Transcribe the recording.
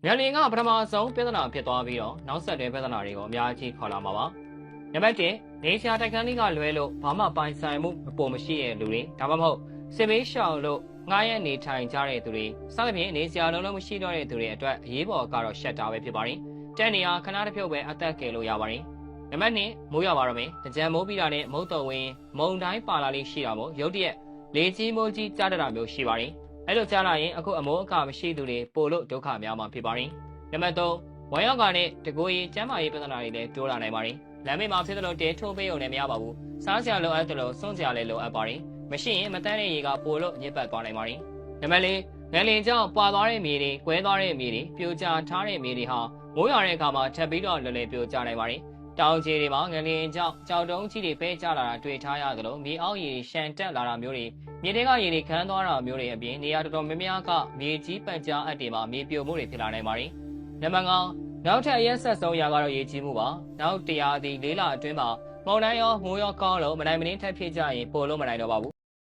။မြန်လင်ကပထမဆုံးပြဿနာဖြစ်သွားပြီးတော့နောက်ဆက်တွဲပြဿနာတွေကိုအများကြီးခေါ်လာမှာပါ။နံပါတ်1နေချာတိုက်ခန်းလေးကလွဲလို့ဘာမှပိုင်ဆိုင်မှုအပေါ်မရှိတဲ့လူတွေဒါမှမဟုတ်စစ်ဘေးရှောင်လို့ငားရက်နေထိုင်ကြတဲ့သူတွေစသဖြင့်နေစရာလုံးလုံးမရှိတော့တဲ့သူတွေအတွက်အရေးပေါ်ကတော့ရှက်တာပဲဖြစ်ပါတယ်။တဲ့နေရာခဏတစ်ဖြုတ်ပဲအသက်ကယ်လို့ရပါတယ်။နံပါတ်2မိုးရပါတော့မယ်။ကြံမိုးပြီးတာနဲ့မုတ်တော်ဝင်မုံတိုင်းပါလာလေးရှိတာမို့ရုတ်တရက်လေကြီးမိုးကြီးကြားတတ်တာမျိုးရှိပါတယ်။ အဲ့လိုကြားလာရင်အခုအမိုးအကာမရှိသူတွေပို့လို့ဒုက္ခများမှာဖြစ်ပါတယ်။နံပါတ်3ဝမ်ရောက်ကနဲ့တကိုယ်ရေးကျမ်းမာရေးပြဿနာတွေလည်းတိုးလာနိုင်ပါတယ်။လမ်းမေးမှာဖြစ်သလိုတဲထုံးပေးုံနဲ့မရပါဘူး။စားစရာလိုအပ်တယ်လို့စွန့်စရာလည်းလိုအပ်ပါတယ်။မရှိရင်မတန်းတဲ့ရေကပို့လို့ညစ်ပတ်သွားနိုင်ပါတယ်။နံပါတ်4ငလင်ကြောင့်ပွာသွားတဲ့မြေတွေ၊ကွဲသွားတဲ့မြေတွေ၊ပြိုကျထားတဲ့မြေတွေဟာမိုးရွာတဲ့အခါမှာထပ်ပြီးတော့လွယ်လွယ်ပြိုကျနိုင်ပါတယ်။ တောင်ခြေတွေမှာငလင်ကြောင့်ကြောက်တုံးကြီးတွေပဲကျလာတာတွေ့ထားရသလိုမြေအောက်ရေရှန်တက်လာတာမျိုးတွေမြေတွေကရေတွေခန်းသွားတာမျိုးတွေအပြင်နေရာတော်တော်များများကမြေကြီးပတ်ကြားအပ်တွေမှာမြေပြိုမှုတွေဖြစ်လာနိုင်ပါတယ်။နံပါတ်5နောက်ထပ်အရက်ဆက်ဆုံးရာကတော့ရေကြီးမှုပါ။နောက်တရားသည်လေးလအတွင်းမှာမောင်နှံရောမိုးရောကောင်းလို့မနိုင်မနှင်းထပ်ဖြစ်ကြရင်ပို့လို့မနိုင်တော့ပါဘူး